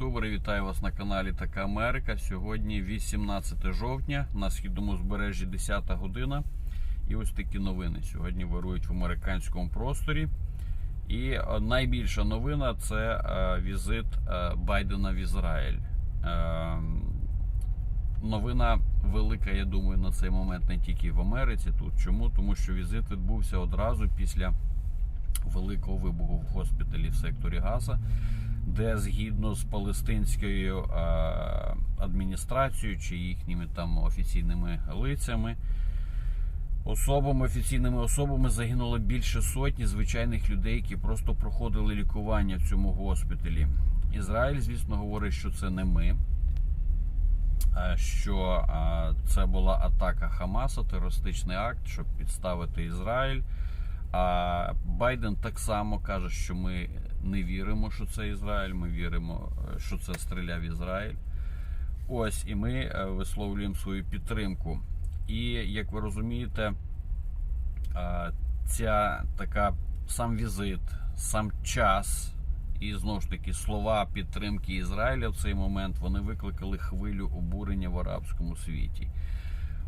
Ютубери! Вітаю вас на каналі Така Америка. Сьогодні 18 жовтня на східному збережжі 10 година. І ось такі новини сьогодні вирують в американському просторі. І е, найбільша новина це е, візит е, Байдена в Ізраїль. Новина велика, я думаю, на цей момент не тільки в Америці. Тут чому? Тому що візит відбувся одразу після великого вибуху в госпіталі в секторі Газа, де згідно з палестинською е, адміністрацією чи їхніми там офіційними лицями. Особами, офіційними особами загинуло більше сотні звичайних людей, які просто проходили лікування в цьому госпіталі. Ізраїль, звісно, говорить, що це не ми, що це була атака Хамаса, терористичний акт, щоб підставити Ізраїль. А Байден так само каже, що ми не віримо, що це Ізраїль. Ми віримо, е, що це стріляв Ізраїль. Ось, і ми е, висловлюємо свою підтримку. І як ви розумієте, е, ця така сам візит, сам час і знову ж таки слова підтримки Ізраїля в цей момент вони викликали хвилю обурення в арабському світі.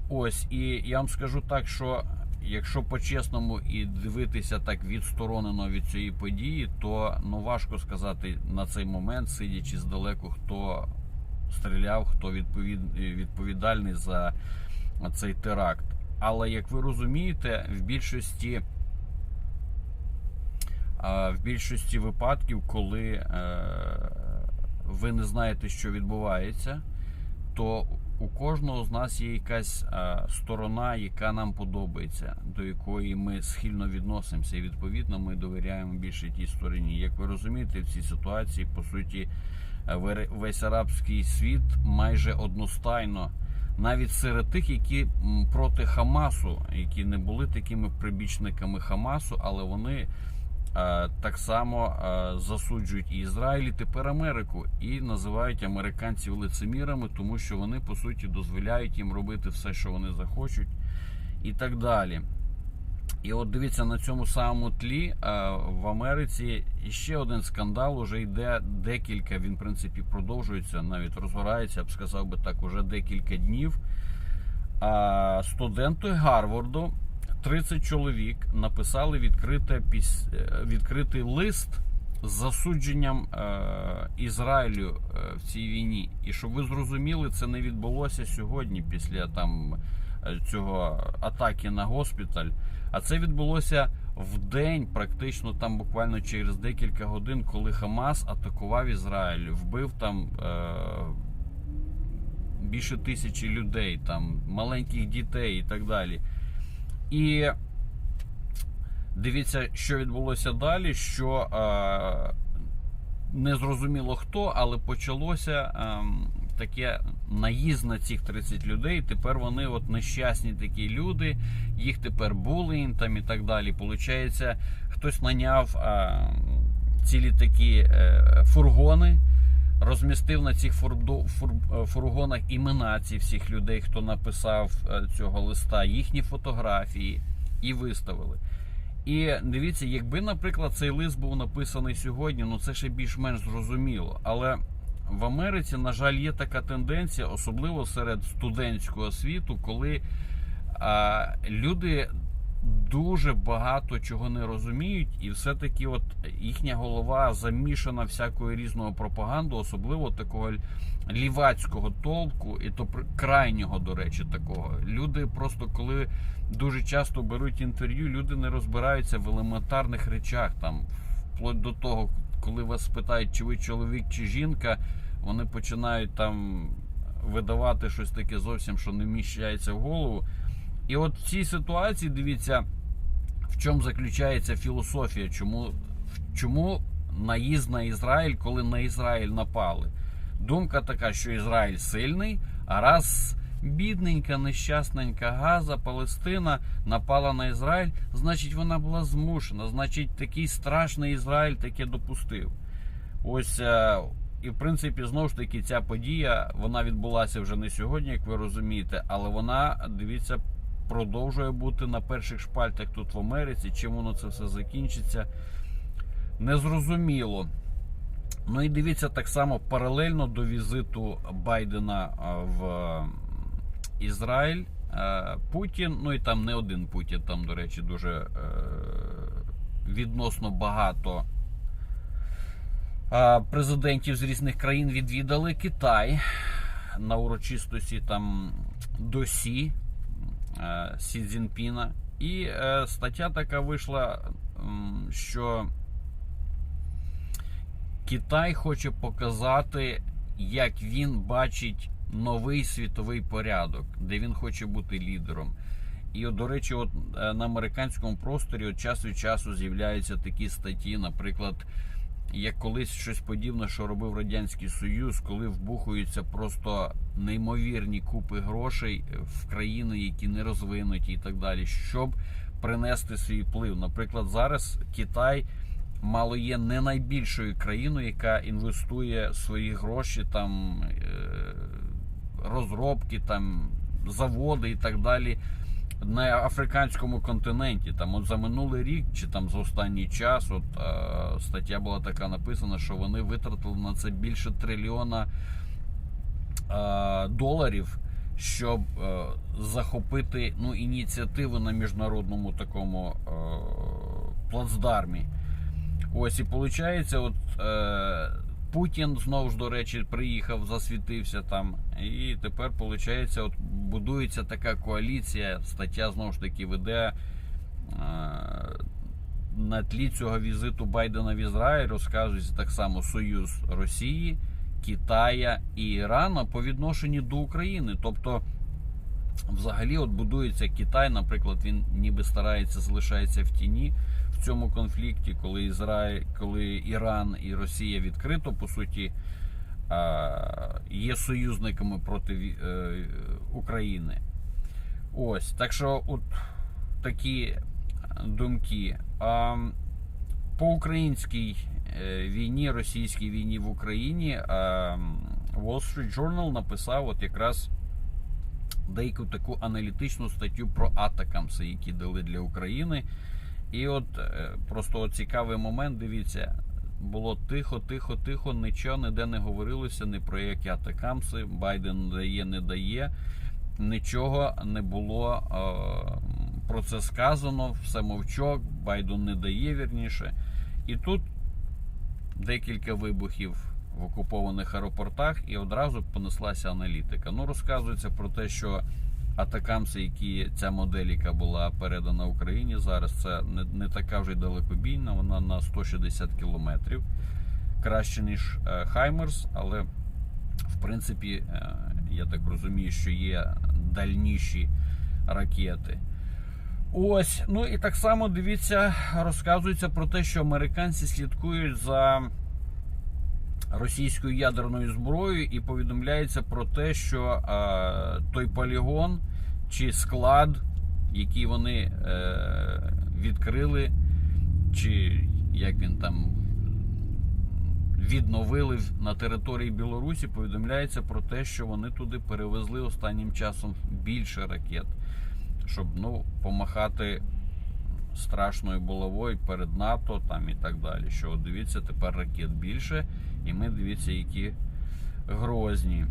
Ось, і я вам скажу так, що якщо по-чесному і дивитися так відсторонено від цієї події, то ну важко сказати на цей момент, сидячи здалеку, хто стріляв, хто відповід, відповідальний за цей теракт. Але як ви розумієте, в більшості в більшості випадків, коли е, ви не знаєте, що відбувається, то у кожного з нас є якась е, сторона, яка нам подобається, до якої ми схильно відносимося, і відповідно ми довіряємо більше тій стороні. Як ви розумієте, в цій ситуації по суті е, весь арабський світ майже одностайно, навіть серед тих, які проти Хамасу, які не були такими прибічниками Хамасу, але вони так само е, засуджують і Ізраїль, і тепер Америку, і називають американців лицемірами, тому що вони по суті дозволяють їм робити все, що вони захочуть, і так далі. І от дивіться на цьому самому тлі е, в Америці ще один скандал уже йде декілька. Він в принципі продовжується, навіть розгорається, я б сказав би так, уже декілька днів. Студенти Гарварду, 30 чоловік, написали відкрите е, відкритий лист з засудженням е, Ізраїлю е, в цій війні. І щоб ви зрозуміли, це не відбулося сьогодні після там цього атаки на госпіталь. А це відбулося в день, практично там буквально через декілька годин, коли Хамас атакував Ізраїль, вбив там більше тисячі людей, там маленьких дітей і так далі. І дивіться, що відбулося далі. Що е, не зрозуміло хто, але почалося е, таке наїзд на цих 30 людей. Тепер вони от нещасні такі люди, їх тепер булінг там і так далі. Получається, хтось наняв е, цілі такі е, фургони. Розмістив на цих е, фургонах імена цих всіх людей, хто написав е, цього листа, їхні фотографії і виставили. І дивіться, якби, наприклад, цей лист був написаний сьогодні, ну це ще більш-менш зрозуміло. Але в Америці, на жаль, є така тенденція, особливо серед студентського світу, коли а, люди дуже багато чого не розуміють, і все-таки от їхня голова замішана всякою різного пропаганду, особливо такого лівацького толку, і то крайнього, до речі, такого. Люди просто коли дуже часто беруть інтерв'ю, люди не розбираються в елементарних речах, там вплоть до того, коли вас питають, чи ви чоловік чи жінка, вони починають там видавати щось таке зовсім, що не вміщається в голову. І от в цій ситуації дивіться, в чому заключається філософія, чому, чому наїзд на Ізраїль, коли на Ізраїль напали. Думка така, що Ізраїль сильний, а раз бідненька, нещасненька Газа, Палестина напала на Ізраїль, значить вона була змушена, значить такий страшний Ізраїль таке допустив. Ось е, і в принципі знову ж таки ця подія вона відбулася вже не сьогодні, як ви розумієте, але вона дивіться продовжує бути на перших шпальтах тут в Америці. Чим воно це все закінчиться, незрозуміло. Ну і дивіться так само паралельно до візиту Байдена в е, Ізраїль. е, Путін, ну і там не один Путін, там, до речі, дуже е, відносно багато президентів з різних країн відвідали Китай на урочистості там досі Сі Цзіньпіна. І е, стаття така вийшла, що Китай хоче показати, як він бачить новий світовий порядок, де він хоче бути лідером. І, от, до речі, от е, на американському просторі от час від часу з'являються такі статті, наприклад, як колись щось подібне, що робив Радянський Союз, коли вбухуються просто неймовірні купи грошей в країни, які не розвинуті і так далі, щоб принести свій вплив. Наприклад, зараз Китай мало є не найбільшою країною, яка інвестує свої гроші, там е, розробки, там заводи і так далі. На африканському континенті, там от за минулий рік чи там за останній час, от е, стаття була така написана, що вони витратили на це більше трильйона е, доларів, щоб е, захопити ну, ініціативу на міжнародному такому е, плацдармі. Ось і виходить, от е, Путін знову ж до речі приїхав, засвітився там. І тепер виходить, от будується така коаліція. Стаття знову ж таки веде. Е, на тлі цього візиту Байдена в Ізраїль розказується так само Союз Росії, Китая і Ірана по відношенню до України. Тобто, взагалі, от будується Китай, наприклад, він ніби старається залишається в тіні цьому конфлікті, коли Ізраїль, коли Іран і Росія відкрито по суті є союзниками проти е, України. Ось так що, от такі думки. По українській е, війні, російській війні в Україні Wall Street Journal написав от якраз деяку таку аналітичну статтю про атакамси, які дали для України. І от е, просто цікавий момент, дивіться, було тихо, тихо, тихо, нічого ніде не говорилося ні про які атакамси. Байден дає, не дає. Нічого не було е, про це сказано, все мовчок, Байден не дає вірніше. І тут декілька вибухів в окупованих аеропортах, і одразу понеслася аналітика. Ну, розказується про те, що атакамси, які ця модель, яка була передана Україні зараз, це не, не така вже й далекобійна, вона на 160 кілометрів. Краще, ніж е, Хаймерс, але в принципі, е, я так розумію, що є дальніші ракети. Ось, ну і так само дивіться, розказується про те, що американці слідкують за російською ядерною зброєю, і повідомляється про те, що е, той полігон чи склад, який вони е, відкрили, чи як він там відновили на території Білорусі, повідомляється про те, що вони туди перевезли останнім часом більше ракет, щоб ну, помахати страшною булавою перед НАТО там і так далі. Що дивіться, тепер ракет більше, і ми дивіться, які грозні.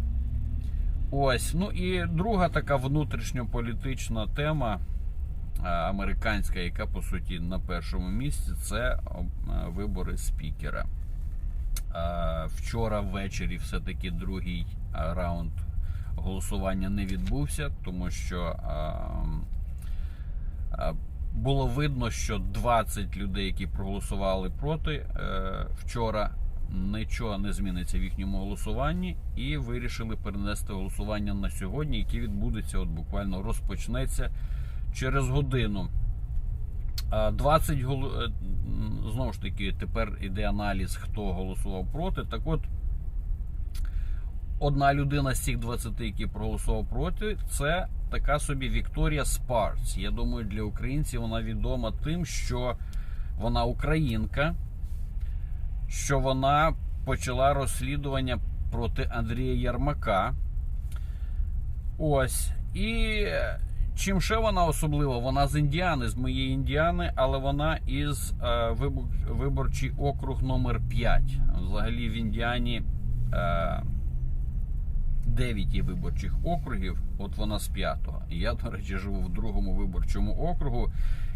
Ось, ну і друга така внутрішньополітична тема е, американська, яка по суті на першому місці, це е, вибори спікера. Е, Вчора ввечері все-таки другий раунд голосування не відбувся, тому що е, е, було видно, що 20 людей, які проголосували проти е, вчора, нічого не зміниться в їхньому голосуванні, і вирішили перенести голосування на сьогодні, яке відбудеться, от буквально розпочнеться через годину. 20 голо... е, знову ж таки, тепер іде аналіз, хто голосував проти. Так от, одна людина з цих 20, які проголосував проти, це така собі Вікторія Спарц. Я думаю, для українців вона відома тим, що вона українка, що вона почала розслідування проти Андрія Ярмака. Ось. І чим ще вона особлива? Вона з Індіани, з моєї Індіани, але вона із е, вибор, виборчий округ номер 5. Взагалі в Індіані е, 9 є виборчих округів, от вона з п'ятого. Я, до речі, живу в другому виборчому округу.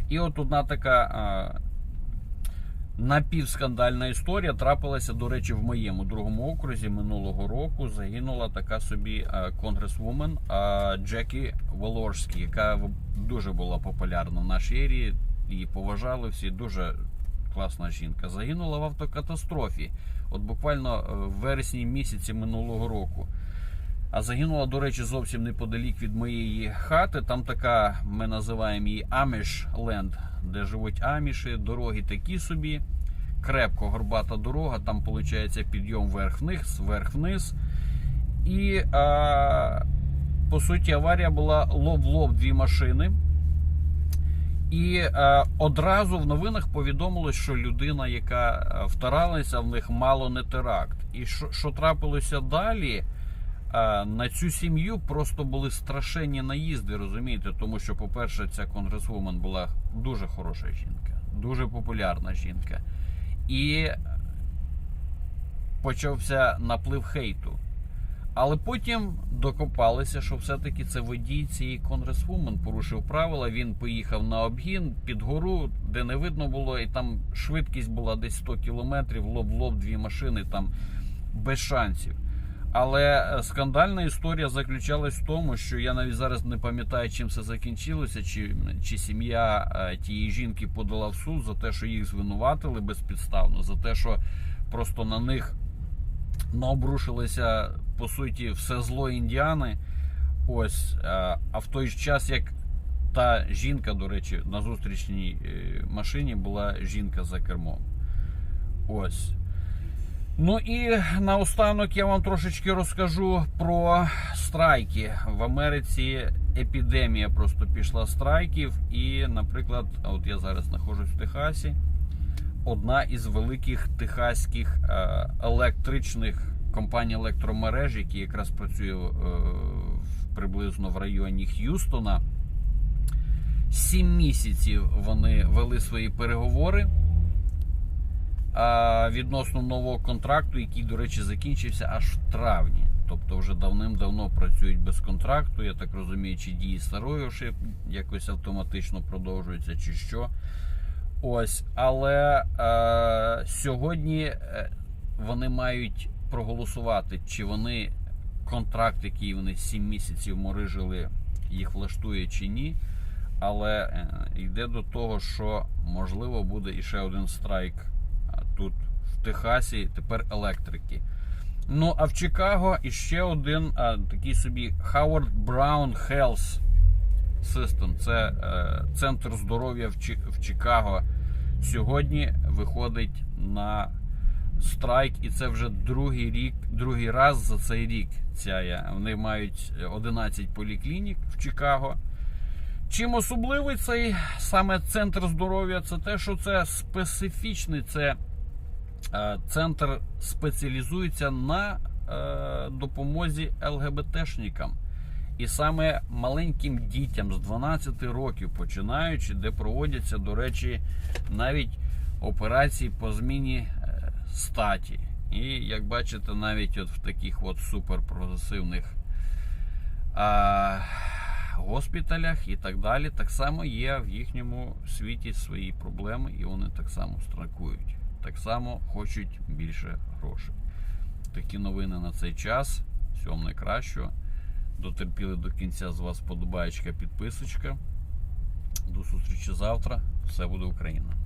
І от одна така напівскандальна історія трапилася, до речі, в моєму другому окрузі минулого року. Загинула така собі конгресвумен Джекі Волорські, яка дуже була популярна в нашій ерії. Її поважали всі. Дуже класна жінка. Загинула в автокатастрофі. От буквально е, в вересні місяці минулого року. А загинула, до речі, зовсім неподалік від моєї хати. Там така, ми називаємо її Аміш Ленд, де живуть аміші. Дороги такі собі. Крепко горбата дорога. Там виходить підйом вверх-вниз, вверх-вниз. І а, по суті аварія була лоб-лоб дві машини. І е, одразу в новинах повідомилось, що людина, яка е, втаралася в них, мало не теракт. І що, що трапилося далі? Е, на цю сім'ю просто були страшенні наїзди, розумієте? Тому що, по-перше, ця конгресвумен була дуже хороша жінка, дуже популярна жінка. І почався наплив хейту. Але потім докопалися, що все-таки це водій цієї конгресвумен порушив правила. Він поїхав на обгін під гору, де не видно було, і там швидкість була десь 100 кілометрів, лоб в лоб дві машини, там без шансів. Але е, скандальна історія заключалась в тому, що я навіть зараз не пам'ятаю, чим це закінчилося, чи, чи сім'я е, тієї жінки подала в суд за те, що їх звинуватили безпідставно, за те, що просто на них наобрушилося по суті все зло індіани. Ось, е, а в той час, як та жінка, до речі, на зустрічній машині була жінка за кермом. Ось. Ну і наостанок я вам трошечки розкажу про страйки. В Америці епідемія просто пішла страйків. І, наприклад, от я зараз знаходжусь в Техасі. Одна із великих техаських е, електричних компаній електромереж, які якраз працює е, приблизно в районі Х'юстона. Сім місяців вони вели свої переговори відносно нового контракту, який, до речі, закінчився аж в травні. Тобто вже давним-давно працюють без контракту. Я так розумію, чи дії старої ще якось автоматично продовжуються, чи що. Ось, але е, сьогодні е, вони мають проголосувати, чи вони контракт, який вони 7 місяців морижили, їх влаштує чи ні. Але е, йде до того, що можливо буде іще один страйк тут в Техасі, тепер електрики. Ну а в Чикаго іще один а, такий собі Howard Brown Health System. Це е, центр здоров'я в, Чі- в Чикаго. Сьогодні виходить на страйк, і це вже другий рік, другий раз за цей рік. Ця. Вони мають 11 поліклінік в Чикаго. Чим особливий цей саме центр здоров'я, це те, що це специфічний, це центр спеціалізується на е, допомозі ЛГБТшникам. І саме маленьким дітям з 12 років починаючи, де проводяться, до речі, навіть операції по зміні е, статі. І як бачите, навіть от в таких от суперпрогресивних а, госпіталях і так далі, так само є в їхньому світі свої проблеми, і вони так само страйкують. Так само хочуть більше грошей. Такі новини на цей час. Всього найкращого. Дотерпіли до кінця з вас подобаєчка, підписочка. До зустрічі завтра. Все буде Україна!